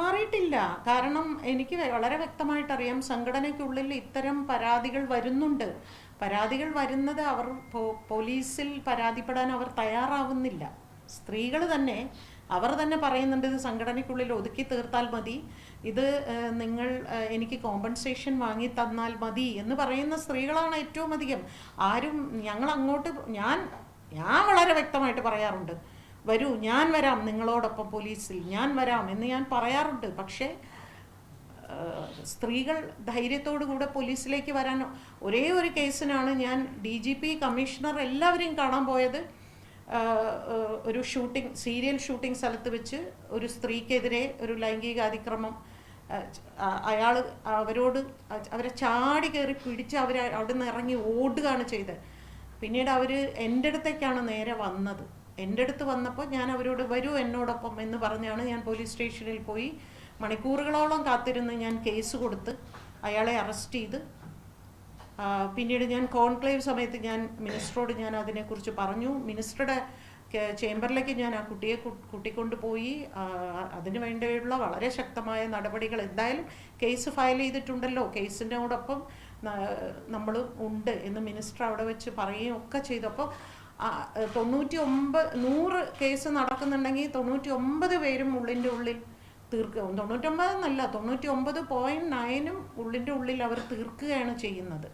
മാറിയിട്ടില്ല. കാരണം എനിക്ക് വളരെ വ്യക്തമായിട്ട് അറിയാം സംഘടനയ്ക്കുള്ളിൽ ഇത്തരം പരാതികൾ വരുന്നുണ്ട്. പരാതികൾ വരുന്നത് അവർ പോലീസിൽ പരാതിപ്പെടാൻ അവർ തയ്യാറാവുന്നില്ല. സ്ത്രീകൾ തന്നെ അവർ തന്നെ പറയുന്നുണ്ട് ഇത് സംഘടനയ്ക്കുള്ളിൽ ഒതുക്കി തീർത്താൽ മതി. ഇത് നിങ്ങൾ എനിക്ക് കോമ്പൻസേഷൻ വാങ്ങി തന്നാൽ മതി എന്ന് പറയുന്ന സ്ത്രീകളാണ് ഏറ്റവും അധികം ആരും ഞങ്ങൾ അങ്ങോട്ട് ഞാൻ ഞാൻ വളരെ വ്യക്തമായിട്ട് പറയാറുണ്ട്. വരൂ ഞാൻ വരാം നിങ്ങളോടൊപ്പം പോലീസിൽ ഞാൻ വരാം എന്ന് ഞാൻ പറയാറുണ്ട്. പക്ഷേ സ്ത്രീകൾ ധൈര്യത്തോടു കൂടെ പോലീസിലേക്ക് വരാൻ ഒരേ ഒരു കേസിനാണ് ഞാൻ ഡി ജി പി കമ്മീഷണർ എല്ലാവരെയും കാണാൻ പോയത്. ഒരു ഷൂട്ടിംഗ് സീരിയൽ ഷൂട്ടിംഗ് സ്ഥലത്ത് വെച്ച് ഒരു സ്ത്രീക്കെതിരെ ഒരു ലൈംഗിക അതിക്രമം അയാൾ അവരോട് അവരെ ചാടി കയറി പിടിച്ച് അവർ അവിടെ നിന്ന് ഇറങ്ങി ഓടുകയാണ് ചെയ്തത്. പിന്നീട് അവർ എന്റെ അടുത്തേക്കാണ് നേരെ വന്നത്. എന്റെ അടുത്ത് വന്നപ്പോൾ ഞാൻ അവരോട് വരൂ എന്നോടൊപ്പം എന്ന് പറഞ്ഞാണ് ഞാൻ പോലീസ് സ്റ്റേഷനിൽ പോയി മണിക്കൂറുകളോളം കാത്തിരുന്ന് ഞാൻ കേസ് കൊടുത്ത് അയാളെ അറസ്റ്റ് ചെയ്ത്. പിന്നീട് ഞാൻ കോൺക്ലേവ് സമയത്ത് ഞാൻ മിനിസ്റ്ററോട് ഞാൻ അതിനെക്കുറിച്ച് പറഞ്ഞു. മിനിസ്റ്ററുടെ ചേംബറിലേക്ക് ഞാൻ ആ കുട്ടിയെ കൂട്ടിക്കൊണ്ടുപോയി അതിനു വേണ്ടിയുള്ള വളരെ ശക്തമായ നടപടികൾ എന്തായാലും കേസ് ഫയൽ ചെയ്തിട്ടുണ്ടല്ലോ. കേസിനോടൊപ്പം നമ്മൾ ഉണ്ട് എന്ന് മിനിസ്റ്റർ അവിടെ വെച്ച് പറയുകയും ഒക്കെ ചെയ്തു അപ്പോൾ തൊണ്ണൂറ്റി ഒമ്പത് നൂറ് കേസ് നടക്കുന്നുണ്ടെങ്കിൽ തൊണ്ണൂറ്റി ഒമ്പത് പേരും ഉള്ളിന്റെ ഉള്ളിൽ തീർക്കുക തൊണ്ണൂറ്റൊമ്പത് എന്നല്ല തൊണ്ണൂറ്റി ഒമ്പത് പോയിന്റ് നയനും ഉള്ളിന്റെ ഉള്ളിൽ അവർ തീർക്കുകയാണ് ചെയ്യുന്നത്.